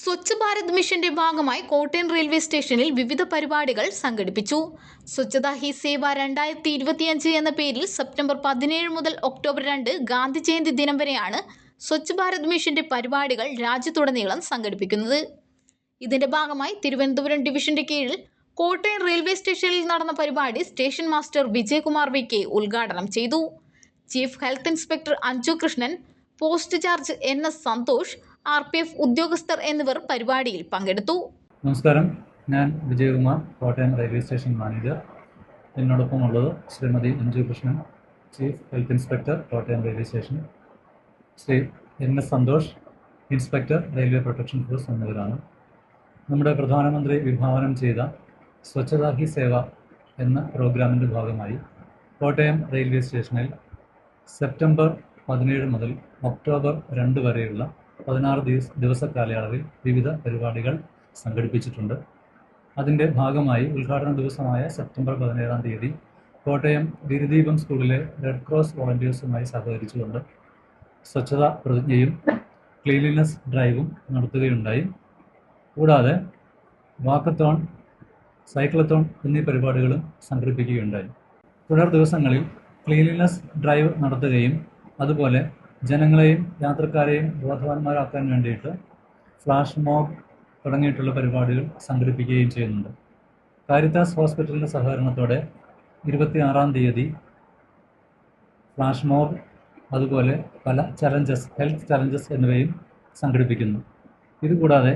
സ്വച്ഛ് ഭാരത് മിഷന്റെ ഭാഗമായി കോട്ടയം റെയിൽവേ സ്റ്റേഷനിൽ വിവിധ പരിപാടികൾ സംഘടിപ്പിച്ചു. സ്വച്ഛത ഹി സേവ രണ്ടായിരത്തി ഇരുപത്തിയഞ്ച് എന്ന പേരിൽ സെപ്റ്റംബർ പതിനേഴ് മുതൽ ഒക്ടോബർ രണ്ട് ഗാന്ധി ജയന്തി ദിനം വരെയാണ് സ്വച്ഛ് ഭാരത് മിഷന്റെ പരിപാടികൾ രാജ്യത്തുടനീളം സംഘടിപ്പിക്കുന്നത്. ഇതിന്റെ ഭാഗമായി തിരുവനന്തപുരം ഡിവിഷന്റെ കീഴിൽ കോട്ടയം റെയിൽവേ സ്റ്റേഷനിൽ നടന്ന പരിപാടി station master Vijayakumar V K ഉദ്ഘാടനം ചെയ്തു. Chief health inspector Anju Krishnan post charge N S Santhosh R P F ഉദ്യോഗസ്ഥർ എന്നിവർ പരിപാടിയിൽ പങ്കെടുത്തു. നമസ്കാരം. ഞാൻ Vijayakumar Kottayam railway station manager. എന്നോടൊപ്പം ഉള്ളത് Shrimati Anju Krishnan chief health inspector Kottayam railway station. Shri N S Santhosh inspector railway protection force എന്നിവരാണ്. നമ്മുടെ പ്രധാനമന്ത്രി വിഭാവനം ചെയ്ത സ്വച്ഛതാ ഹി സേവ എന്ന പ്രോഗ്രാമിന്റെ ഭാഗമായി കോട്ടയം റെയിൽവേ സ്റ്റേഷനിൽ സെപ്റ്റംബർ പതിനേഴ് മുതൽ ഒക്ടോബർ രണ്ട് വരെയുള്ള പതിനാറ് ദിവസ ദിവസ കാലയളവിൽ വിവിധ പരിപാടികൾ സംഘടിപ്പിച്ചിട്ടുണ്ട്. അതിന്റെ ഭാഗമായി ഉദ്ഘാടന ദിവസമായ സെപ്റ്റംബർ പതിനേഴാം തീയതി കോട്ടയം ഗിരിദീപം സ്കൂളിലെ റെഡ് ക്രോസ് വോളണ്ടിയേഴ്സുമായി സഹകരിച്ചുകൊണ്ട് സ്വച്ഛതാ പ്രതിജ്ഞയും ക്ലീൻലിനെസ് ഡ്രൈവും നടത്തുകയുണ്ടായി. കൂടാതെ വാക്കത്തോൺ സൈക്ലത്തോൺ എന്നീ പരിപാടികളും സംഘടിപ്പിക്കുകയുണ്ടായി. തുടർ ദിവസങ്ങളിൽ ക്ലീൻലിനെസ് ഡ്രൈവ് നടത്തുകയും അതുപോലെ ജനങ്ങളെയും യാത്രക്കാരെയും ബോധവാന്മാരാക്കാൻ വേണ്ടിയിട്ട് ഫ്ലാഷ് മോബ് തുടങ്ങിയിട്ടുള്ള പരിപാടികൾ സംഘടിപ്പിക്കുകയും ചെയ്യുന്നുണ്ട്. കാരിത്താസ് ഹോസ്പിറ്റലിന്റെ സഹകരണത്തോടെ ഇരുപത്തിയാറാം തീയതി ഫ്ലാഷ് മോബ് അതുപോലെ പല ചലഞ്ചസ് ഹെൽത്ത് ചലഞ്ചസ് എന്നിവയും സംഘടിപ്പിക്കുന്നു. ഇതുകൂടാതെ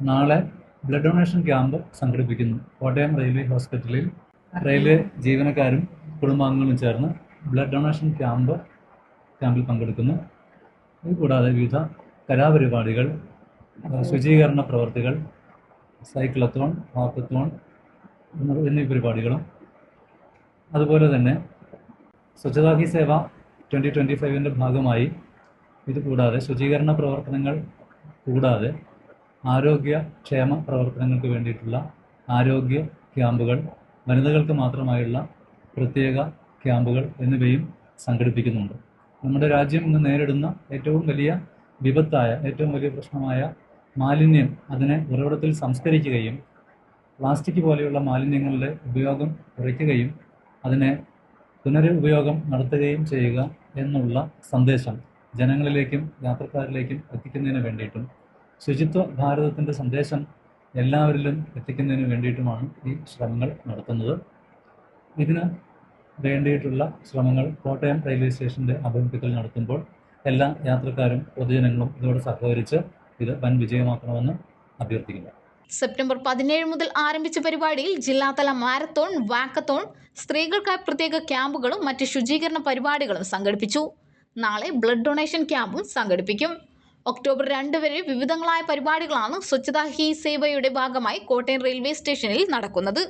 നാളെ ബ്ലഡ് ഡൊണേഷൻ ക്യാമ്പ് സംഘടിപ്പിക്കുന്നു. കോട്ടയം റെയിൽവേ ഹോസ്പിറ്റലിൽ റെയിൽവേ ജീവനക്കാരും കുടുംബാംഗങ്ങളും ചേർന്ന് ബ്ലഡ് ഡൊണേഷൻ ക്യാമ്പ് ക്യാമ്പിൽ പങ്കെടുക്കുന്നു. കൂടാതെ വിവിധ കലാപരിപാടികൾ ശുചീകരണ പ്രവർത്തികൾ സൈക്കിളത്തോൺ വാക്കത്തോൺ എന്നീ പരിപാടികളും. അതുപോലെ തന്നെ സ്വച്ഛതാ ഹി സേവ ട്വന്റി ട്വന്റി ഫൈവിന്റെ ഭാഗമായി ഇത് കൂടാതെ ശുചീകരണ പ്രവർത്തനങ്ങൾ കൂടാതെ ആരോഗ്യ ക്ഷേമ പ്രവർത്തനങ്ങൾക്ക് വേണ്ടിയിട്ടുള്ള ആരോഗ്യ ക്യാമ്പുകൾ വനിതകൾക്ക് മാത്രമായുള്ള പ്രത്യേക ക്യാമ്പുകൾ എന്നിവയും സംഘടിപ്പിക്കുന്നുണ്ട്. നമ്മുടെ രാജ്യം ഇന്ന് നേരിടുന്ന ഏറ്റവും വലിയ വിപത്തായ ഏറ്റവും വലിയ പ്രശ്നമായ മാലിന്യം അതിനെ ഉറവിടത്തിൽ സംസ്കരിക്കുകയും പ്ലാസ്റ്റിക് പോലെയുള്ള മാലിന്യങ്ങളുടെ ഉപയോഗം കുറയ്ക്കുകയും അതിനെ പുനരുപയോഗം നടത്തുകയും ചെയ്യുക എന്നുള്ള സന്ദേശം ജനങ്ങളിലേക്കും യാത്രക്കാരിലേക്കും എത്തിക്കുന്നതിന് വേണ്ടിയിട്ടും ശുചിത്വ ഭാരതത്തിന്റെ സന്ദേശം എല്ലാവരിലും എത്തിക്കുന്നതിന് വേണ്ടിയിട്ടുമാണ് ഈ ശ്രമങ്ങൾ നടത്തുന്നത്. ഇതിന് വേണ്ടിയിട്ടുള്ള ശ്രമങ്ങൾ കോട്ടയം റെയിൽവേ സ്റ്റേഷന്റെ ആഭിമുഖ്യത്തിൽ നടത്തുമ്പോൾ എല്ലാ യാത്രക്കാരും പൊതുജനങ്ങളും ഇതോട് സഹകരിച്ച് ഇത് വൻ വിജയമാക്കണമെന്ന് അഭ്യർത്ഥിക്കുന്നു. സെപ്റ്റംബർ പതിനേഴ് മുതൽ ആരംഭിച്ച പരിപാടിയിൽ ജില്ലാതല മാരത്തോൺ വാക്കത്തോൺ സ്ത്രീകൾക്കായി പ്രത്യേക ക്യാമ്പുകളും മറ്റ് ശുചീകരണ പരിപാടികളും സംഘടിപ്പിച്ചു. നാളെ ബ്ലഡ് ഡൊണേഷൻ ക്യാമ്പും സംഘടിപ്പിക്കും. ഒക്ടോബർ രണ്ട് വരെ വിവിധങ്ങളായ പരിപാടികളാണ് സ്വച്ഛതാ ഹി സേവയുടെ ഭാഗമായി കോട്ടയം റെയിൽവേ സ്റ്റേഷനിൽ നടക്കുന്നത്.